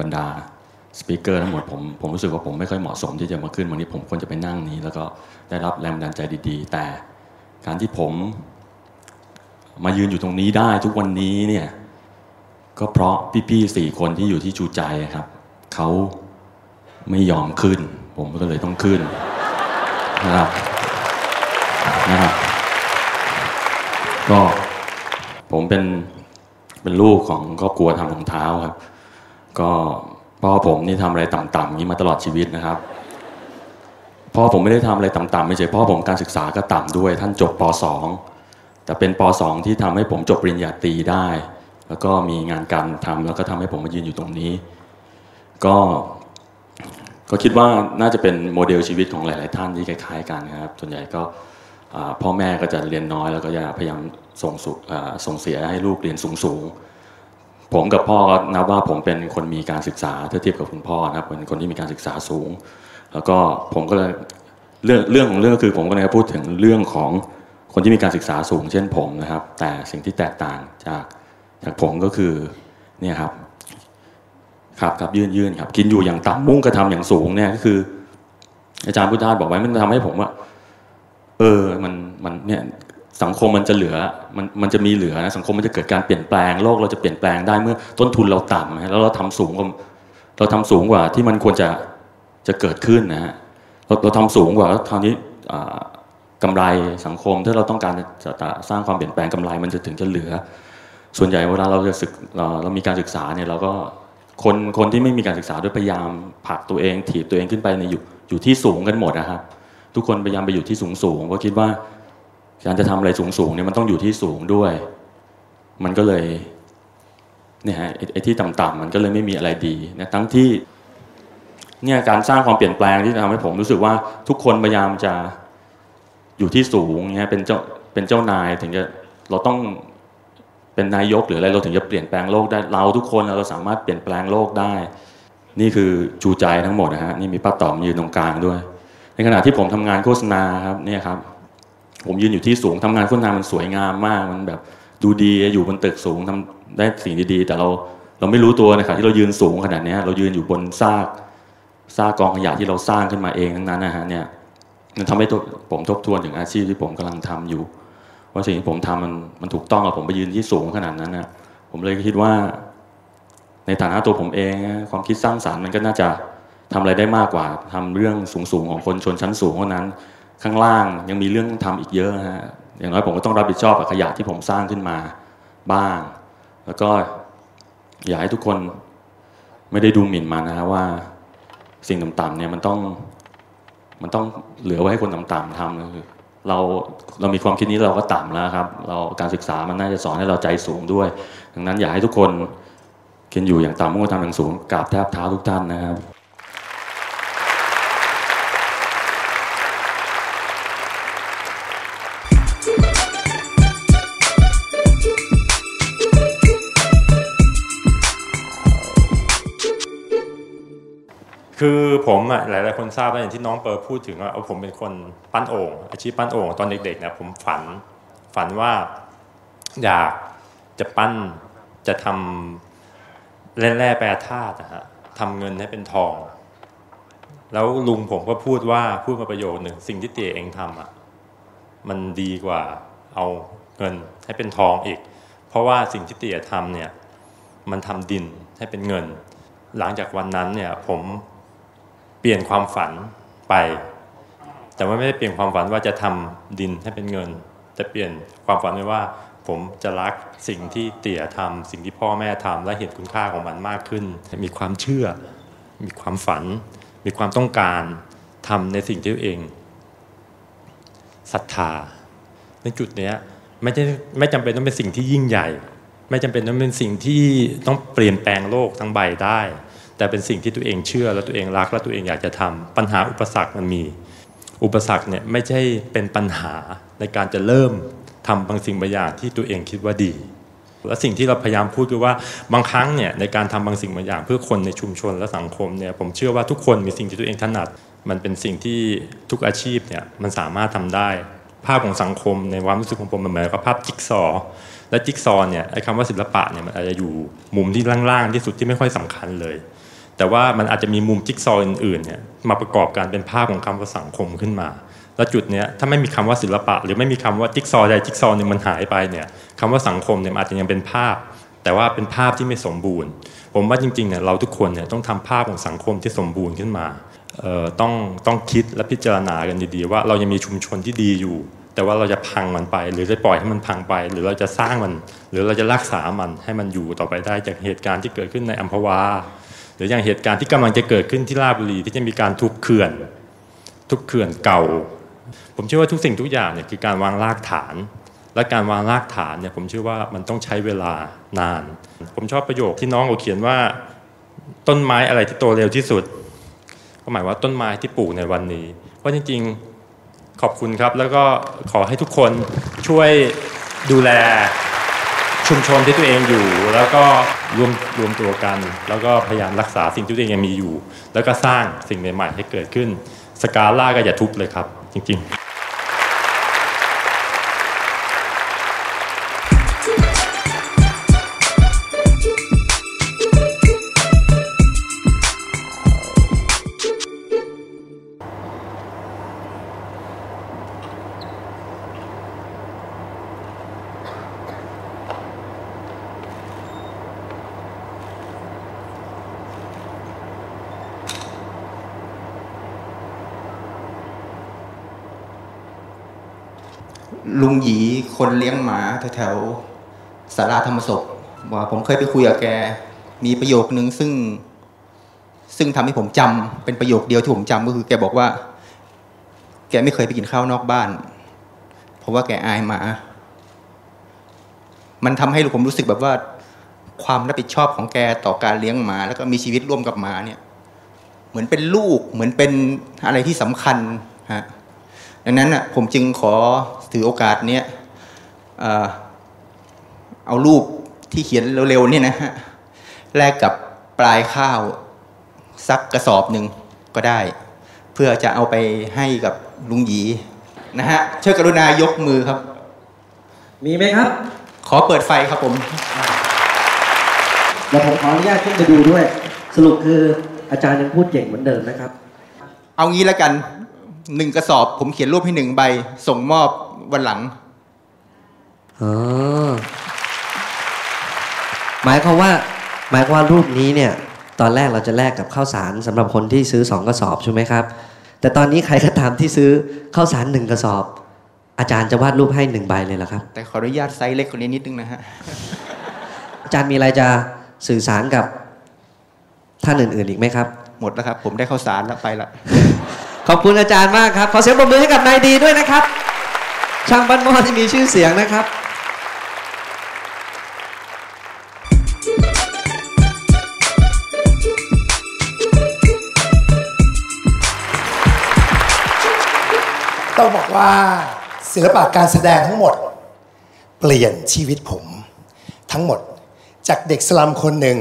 บรรดาสปีกเกอร์ทั้งหมดผมผมรู้สึกว่าผมไม่ค่อยเหมาะสมที่จะมาขึ้นวันนี้ผมควรจะไปนั่งนี้ แล้วก็ได้รับแรงบันดาลใจดีๆ แต่การที่ผมมายืนอยู่ตรงนี้ได้ทุกวันนี้เนี่ยก็เพราะพี่ๆสี่คนที่อยู่ที่จูใจครับเขาไม่ยอมขึ้น ผมก็เลยต้องขึ้นนะครับนะครับก็ผมเป็นเป็นลูกของครอบครัวทำรองเท้าครับ ก็พ่อผมนี่ทำอะไรต่ำๆนี้มาตลอดชีวิตนะครับ พ่อผมไม่ได้ทำอะไรต่ำๆไม่ใช่พ่อผมการศึกษาก็ต่ำด้วย ท่านจบป .2 แต่เป็นป .2 ที่ทำให้ผมจบปริญญาตรีได้ แล้วก็มีงานการทำแล้วก็ทำให้ผมมายืนอยู่ตรงนี้ ก็ก็คิดว่าน่าจะเป็นโมเดลชีวิตของหลาย ๆ ท่านที่คล้าย ๆ กันนะครับ ส่วนใหญ่ก็พ่อแม่ก็จะเรียนน้อย แล้วก็จะพยายามส่งส่งเสียให้ลูกเรียนสูง ๆ ผมกับพ่อก็นับว่าผมเป็นคนมีการศึกษาถ้าเทียบกับคุณพ่อนะครับเป็นคนที่มีการศึกษาสูง แล้วก็ผมก็เลยเรื่องเรื่องของเรื่องก็คือผมก็เลยพูดถึงเรื่องของคนที่มีการศึกษาสูงเช่นผมนะครับ แต่สิ่งที่แตกต่างจากจากผมก็คือเนี่ยครับครับครับยื่นยื่นครับกินอยู่อย่างต่ำมุ่งกระทำอย่างสูงเนี่ยก็คือ อาจารย์พุทธาบอกไว้มันทำให้ผมว่า เออมันมันเนี่ย สังคมมันจะเหลือมันมันจะมีเหลือนะสังคมมันจะเกิดการเปลี่ยนแปลงโลกเราจะเปลี่ยนแปลงได้เมื่อต้นทุนเราต่ำแล้วเราทำสูงกว่าเราทำสูงกว่าที่มันควรจะจะเกิดขึ้นนะฮะเราเราทำสูงกว่าแล้วคราวนี้กำไรสังคมถ้าเราต้องการจะสร้างความเปลี่ยนแปลงกำไรมันจะถึงจะเหลือ ส่วนใหญ่เวลาเราจะศึกเราเรามีการศึกษาเนี่ยเราก็คนคนที่ไม่มีการศึกษาด้วยพยายามผลักตัวเองถีบตัวเองขึ้นไปในอยู่อยู่ที่สูงกันหมดนะครับ ทุกคนพยายามไปอยู่ที่สูงสูงเพราะคิดว่า การจะทำอะไรสูงสูงเนี่ยมันต้องอยู่ที่สูงด้วย มันก็เลยเนี่ยฮะไอ้ที่ต่ำๆมันก็เลยไม่มีอะไรดีนะทั้งที่เนี่ยการสร้างความเปลี่ยนแปลงที่ทำให้ผมรู้สึกว่าทุกคนพยายามจะอยู่ที่สูงเนี่ยเป็นเจ้าเป็นเจ้านายถึงจะเราต้องเป็นนายกหรืออะไรเราถึงจะเปลี่ยนแปลงโลกได้เราทุกคนเราสามารถเปลี่ยนแปลงโลกได้ นี่คือจูใจทั้งหมดนะฮะนี่มีป้าต๋อมยืนตรงกลางด้วย ในขณะที่ผมทำงานโฆษณาครับเนี่ยครับ ผมยืนอยู่ที่สูงทำงานโฆษณามันสวยงามมาก มันแบบดูดีอยู่บนตึกสูงทำได้สิ่งดีๆ แต่เราเราไม่รู้ตัวนะครับที่เรายืนสูงขนาดนี้เรายืนอยู่บนซากซากกองขยะที่เราสร้างขึ้นมาเองทั้งนั้นนะฮะเนี่ยมันทำให้ผมทบทวนถึงอาชีพที่ผมกำลังทำอยู่ ว่าสิ่งที่ผมทำมันมันถูกต้องกับผมไปยืนที่สูงขนาดนั้นนะผมเลยคิดว่า ในฐานะตัวผมเอง ความคิดสร้างสารรค์มันก็น่าจะทำอะไรได้มากกว่าทำเรื่องสูงๆของคนชนชั้นสูงเท่านั้น ข้างล่างยังมีเรื่องทำอีกเยอะฮะอย่างน้อยผมก็ต้องรับผิดชอบกับขยะที่ผมสร้างขึ้นมาบ้าง แล้วก็อยากให้ทุกคนไม่ได้ดูหมิ่นมานะฮะว่าสิ่งต่ำๆเนี่ยมันต้องมันต้องเหลือไว้ให้คนต่ำๆทำคือเราเรามีความคิดนี้เราก็ต่ำแล้วครับ เราการศึกษามันน่าจะสอนให้เราใจสูงด้วย ดังนั้นอยากให้ทุกคนกินอยู่อย่างต่ำมุ่งทำอย่างสูงกราบแทบเท้าทุกท่านนะครับ คือผมอะหลายๆคนทราบว่าอย่างที่น้องเปิร์พูดถึงว่าผมเป็นคนปั้นโอ่งอาชีพปั้นโอ่งตอนเด็กๆนี่ยผมฝันฝันว่าอยากจะปั้นจะทำแร่แปรธาตุนะฮะทำเงินให้เป็นทอง แล้วลุงผมก็พูดว่าพูดมาประโยชน์หนึ่งสิ่งที่เตี๋ยเองทำอะมันดีกว่าเอาเงินให้เป็นทองอีก เพราะว่าสิ่งที่เตี๋ยทำเนี่ยมันทำดินให้เป็นเงิน หลังจากวันนั้นเนี่ยผม ปลี่ยนความฝันไป แต่ว่าไม่ได้เปลี่ยนความฝันว่าจะทำดินให้เป็นเงินจะเปลี่ยนความฝันไปว่า ผมจะรักสิ่งที่เตี่ยทำสิ่งที่พ่อแม่ทำและเห็นคุณค่าของมันมากขึ้น มีความเชื่อ มีความฝัน มีความต้องการทำในสิ่งที่ตัวเองศรัทธา ในจุดนี้ไม่ใช่ไม่จำเป็นต้องเป็นสิ่งที่ยิ่งใหญ่ ไม่จำเป็นต้องเป็นสิ่งที่ต้องเปลี่ยนแปลงโลกทั้งใบได้ แต่เป็นสิ่งที่ตัวเองเชื่อและตัวเองรักและตัวเองอยากจะทำปัญหาอุปสรรคมันมี อุปสรรคเนี่ยไม่ใช่เป็นปัญหาในการจะเริ่มทำบางสิ่งบางอย่างที่ตัวเองคิดว่าดี และสิ่งที่เราพยายามพูดคือว่าบางครั้งเนี่ยในการทำบางสิ่งบางอย่าง เพื่อคนในชุมชนและสังคมเนี่ยผมเชื่อว่าทุกคนมีสิ่งที่ตัวเองถนัด มันเป็นสิ่งที่ทุกอาชีพเนี่ยมันสามารถทำได้ ภาพของสังคมในความรู้สึกของผมมันเหมือนกับภาพจิ๊กซอและจิ๊กซอเนี่ยไอ้คำว่าศิลปะเนี่ยมันอาจจะอยู่มุมที่ล่างๆที่สุดที่ไม่ค่อยสำคัญเลย แต่ว่ามันอาจจะมีมุมจิ๊กซอว์อื่นๆเนี่ยมาประกอบกันเป็นภาพของคำว่าสังคมขึ้นมา แล้วจุดเนี้ยถ้าไม่มีคำว่าศิลปะ หรือไม่มีคำว่าจิ๊กซอว์ใดจิ๊กซอว์หนึ่งมันหายไปเนี่ยคำว่าสังคมเนี่ยอาจจะยังเป็นภาพ แต่ว่าเป็นภาพที่ไม่สมบูรณ์ ผมว่าจริงๆเนี่ยเราทุกคนเนี่ยต้องทำภาพของสังคมที่สมบูรณ์ขึ้นมาต้องต้องคิดและพิจารณากันดีๆ ว่าเรายังมีชุมชนที่ดีอยู่ แต่ว่าเราจะพังมันไป หรือจะปล่อยให้มันพังไป หรือเราจะสร้างมัน หรือเราจะรักษามันให้มันอยู่ต่อไปได้จากเหตุการณ์ที่เกิดขึ้นในอัมพวา หรืออย่างเหตุการณ์ที่กำลังจะเกิดขึ้นที่ราชบุรีที่จะมีการทุบเขื่อน ทุบเขื่อนเก่า ผมเชื่อว่าทุกสิ่งทุกอย่างเนี่ยคือการวางรากฐาน และการวางรากฐานเนี่ยผมเชื่อว่ามันต้องใช้เวลานาน ผมชอบประโยคที่น้องเขาเขียนว่า ต้นไม้อะไรที่โตเร็วที่สุด ก็หมายว่าต้นไม้ที่ปลูกในวันนี้ เพราะจริง ๆขอบคุณครับ แล้วก็ขอให้ทุกคนช่วยดูแล ชุมชนที่ตัวเองอยู่ แล้วก็รวมรวมตัวกัน แล้วก็พยายามรักษาสิ่งที่ตัวเองยังมีอยู่ แล้วก็สร้างสิ่งใหม่ๆให้เกิดขึ้น สกาล่าก็อย่าทุบเลยครับ จริง ๆ ลุงหยีคนเลี้ยงหมาแถวๆสาราธรรมศพว่าผมเคยไปคุยกับแก มีประโยคนึงซึ่ง ซึ่งทำให้ผมจำเป็นประโยคเดียวที่ผมจำก็คือแกบอกว่า แกไม่เคยไปกินข้าวนอกบ้าน เพราะว่าแกอายหมา มันทำให้ผมรู้สึกแบบว่า ความรับผิดชอบของแกต่อการเลี้ยงหมา แล้วก็มีชีวิตร่วมกับหมาเนี่ย เหมือนเป็นลูกเหมือนเป็นอะไรที่สำคัญฮะดังนั้นอะผมจึงขอ ถือโอกาสเนี้ยเอ่อเอารูปที่เขียนเร็วๆเนี่ยนะฮะแลกกับปลายข้าวสักกระสอบหนึ่งก็ได้ เพื่อจะเอาไปให้กับลุงหยีนะฮะช่วยกรุณายกมือครับ มีไหมครับ ขอเปิดไฟครับผมเดี๋ยวผมขออนุญาตขึ้นไปดูด้วย สรุปคืออาจารย์ยังพูดเก่งเหมือนเดิมนะครับ เอางี้แล้วกันหนึ่งกระสอบผมเขียนรูปให้หนึ่งใบ ส่งมอบ วันหลังอ๋อหมายความว่า หมายความว่ารูปนี้เนี่ย ตอนแรกเราจะแลกกับข้าวสารสำหรับคนที่ซื้อสองกระสอบใช่ไหมครับ แต่ตอนนี้ใครก็ตามที่ซื้อข้าวสารหนึ่งกระสอบ อาจารย์จะวาดรูปให้หนึ่งใบเลยเหรอครับ แต่ขออนุญาตไซส์เล็กกว่านี้นิดนึงนะฮะอาจารย์มีอะไรจะสื่อสารกับท่านอื่น ๆ อีกไหมครับ หมดแล้วครับ ผมได้ข้าวสารแล้วไปละขอบคุณอาจารย์มากครับ ขอเสียงปรบมือให้กับนายดีด้วยนะครับ ช่างบ้านหม้อที่มีชื่อเสียงนะครับต้องบอกว่าศิลปะการแสดงทั้งหมด เปลี่ยนชีวิตผม ทั้งหมดจากเด็กสลัมคนหนึ่ง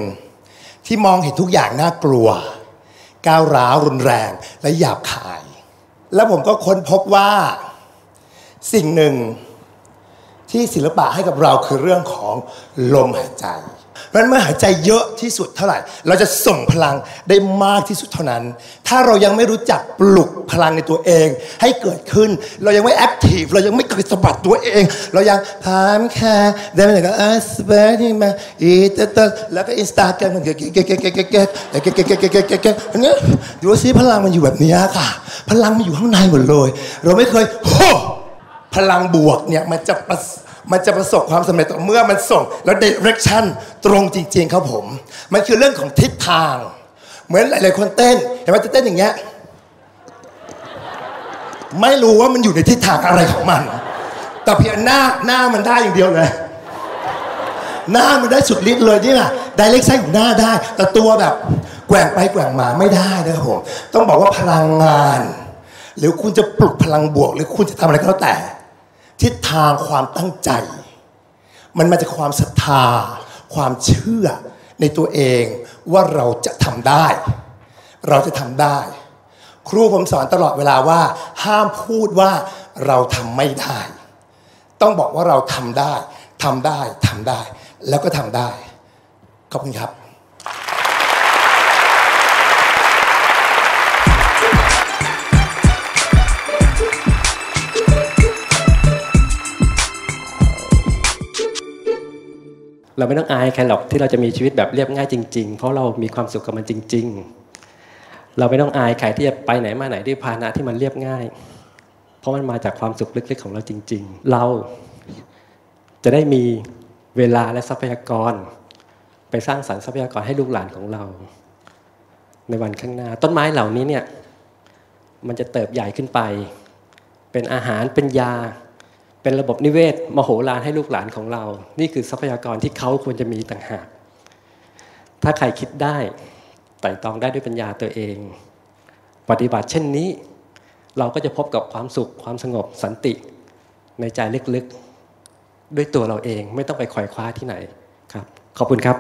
ที่มองเห็นทุกอย่างน่ากลัว ก้าวร้าวรุนแรงและหยาบคาย แล้วผมก็ค้นพบว่า สิ่งหนึ่งที่ศิลปะให้กับเราคือเรื่องของลมหายใจเพราะฉะนั้นเมื่อหายใจเยอะที่สุดเท่าไหร่ เราจะส่งพลังได้มากที่สุดเท่านั้น ถ้าเรายังไม่รู้จักปลุกพลังในตัวเอง ให้เกิดขึ้น เรายังไม่แอคทีฟ เรายังไม่เคยสะบัดตัวเอง เรายังพามแค่ได้ไหมก็อะสเปรที่มาอีตตแล้วก็อินสตาแกรมเก๊กเก๊กเก๊กเก๊กเก๊กเก๊กเก๊กเก๊กเก๊กเก๊กเก๊กเก๊กเก๊กอันนี้ดูสิพลังมันอยู่แบบนี้ค่ะ พลังมันอยู่ข้างในหมดเลย เราไม่เคยโฮ พลังบวกเนี่ยมันจะมันจะประสบความสำเร็จต่อเมื่อมันส่งแล้ว direction ตรงจริง ๆ ครับผม มันคือเรื่องของทิศทาง เหมือนหลายๆคนเต้นเห็นไหมจะเต้นอย่างเงี้ยไม่รู้ว่ามันอยู่ในทิศทางอะไรของมัน แต่เพียงหน้าหน้ามันได้อย่างเดียวเลย หน้ามันได้สุดฤทธิ์เลยนี่นะไดเรกชันของหน้าได้ แต่ตัวแบบแกว่งไปแกว่งมาไม่ได้นะครับผมต้องบอกว่าพลังงาน หรือคุณจะปลุกพลังบวก หรือคุณจะทำอะไรก็แล้วแต่ ทิศทางความตั้งใจ มันมาจากความศรัทธา ความเชื่อในตัวเองว่าเราจะทำได้ เราจะทำได้ ครูผมสอนตลอดเวลาว่า ห้ามพูดว่าเราทำไม่ได้ ต้องบอกว่าเราทำได้ทำได้ทำได้ แล้วก็ทำได้ ขอบคุณครับ เราไม่ต้องอายใครหรอกที่เราจะมีชีวิตแบบเรียบง่ายจริง ๆ เพราะเรามีความสุขกับมันจริง ๆ เราไม่ต้องอายใครที่จะไปไหนมาไหนด้วยพาหนะที่มันเรียบง่าย เพราะมันมาจากความสุขลึกๆของเราจริง ๆ เราจะได้มีเวลาและทรัพยากร ไปสร้างสรรค์ทรัพยากรให้ลูกหลานของเรา ในวันข้างหน้า ต้นไม้เหล่านี้เนี่ยมันจะเติบใหญ่ขึ้นไป เป็นอาหารเป็นยา เป็นระบบนิเวศมโหฬารให้ลูกหลานของเรา นี่คือทรัพยากรที่เขาควรจะมีต่างหาก ถ้าใครคิดได้ไต่ตองได้ด้วยปัญญาตัวเอง ปฏิบัติเช่นนี้ เราก็จะพบกับความสุขความสงบสันติ ในใจลึกๆ ด้วยตัวเราเองไม่ต้องไปขวายคว้าที่ไหนครับ ขอบคุณครับ